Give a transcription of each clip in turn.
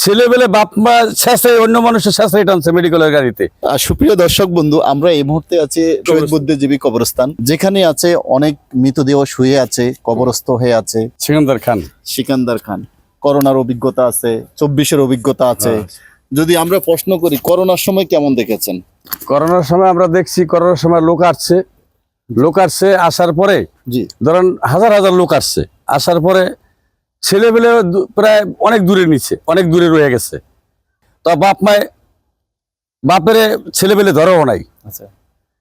ছেলেবেলে বাপ মা শেষে অন্য মানুষের শেষে টানছে মেডিকেলের গাড়িতে। আর সুপ্রিয় দর্শক বন্ধু আমরা এই মুহূর্তে আছি শহীদ বুদ্ধিজীবী কবরস্থান। যেখানে আছে অনেক মৃতদেহ শুয়ে আছে কবরস্থ হয়ে আছে। সিকান্দার খান। সিকান্দার খান। করোনার অভিজ্ঞতা আছে চব্বিশের অভিজ্ঞতা আছে। হ্যাঁ। যদি আমরা প্রশ্ন করি করোনার সময় কেমন দেখেছেন? করোনার সময় আমরা দেখছি করোনার সময় লোক আসছে। লোক আসছে আসার পরে জি। ধরেন হাজার হাজার লোক আসছে। আসার পরে ছেলেবেলে দু- প্রায় অনেক দূরে নিচ্ছে অনেক দূরে রয়ে গেছে। তো বাপ মায় বাপেরে ছেলেবেলে ধরেও নাই। আচ্ছা।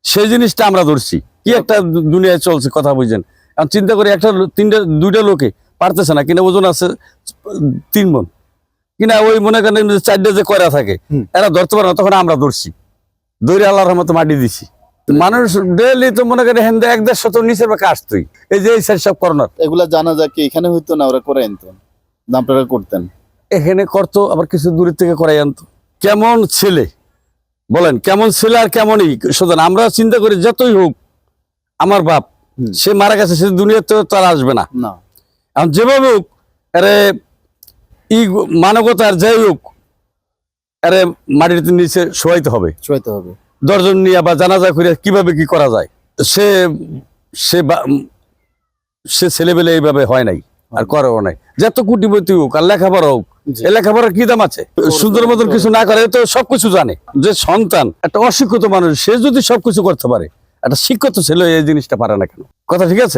সেই জিনিসটা আমরা ধরছি। কি একটা দুনিয়ায় চলছে কথা বুঝছেন এখন চিন্তা করি একটা তিনটা দুইটা লোকে পারতেছে না কিনা ওজন আছে তিন মন। কিনা ওই মনে করেন চারটে যে কয়রা থাকে এরা ধরতে পারে না তখন আমরা ধরছি। দৈরে আল্লাহর মতো মাটি দিছি। মানুষ ডেলি তো মনে করেন হেন্দে এক দেড়শো তো নিচের বাঁকে আসতোই এই যে এই সাইড সব করোনার এগুলা জানা যায় কি এখানে হইতো না ওরা করে আনতো। না আপনারা করতেন। এখানে করতো আবার কিছু দূরের থেকে করাই আনতো। কেমন ছেলে? বলেন কেমন ছেলে আর কেমনই? সুতরাং আমরা চিন্তা করি যতই হোক আমার বাপ সে মারা গেছে সে দুনিয়াতে তার আসবে না। না। এখন যেভাবে হোক আরে ই মানবতার যাই হোক আরে মাটির নিচে শোয়াইতে হবে। শোয়াইতে হবে। দর্জন নিয়ে বা জানাজা করে কীভাবে কি করা যায়? সে সে সে ছেলেবেলে এইভাবে হয় নাই আর করেও নাই। যত কুটিপতি হোক আর লেখাপড়া হোক। লেখাপড়ার কি দাম আছে? সুন্দর মতন কিছু না করে তো সবকিছু জানে। যে সন্তান একটা অশিক্ষিত মানুষ সে যদি সবকিছু করতে পারে একটা শিক্ষিত ছেলে এই জিনিসটা পারে না কেন? কথা ঠিক আছে?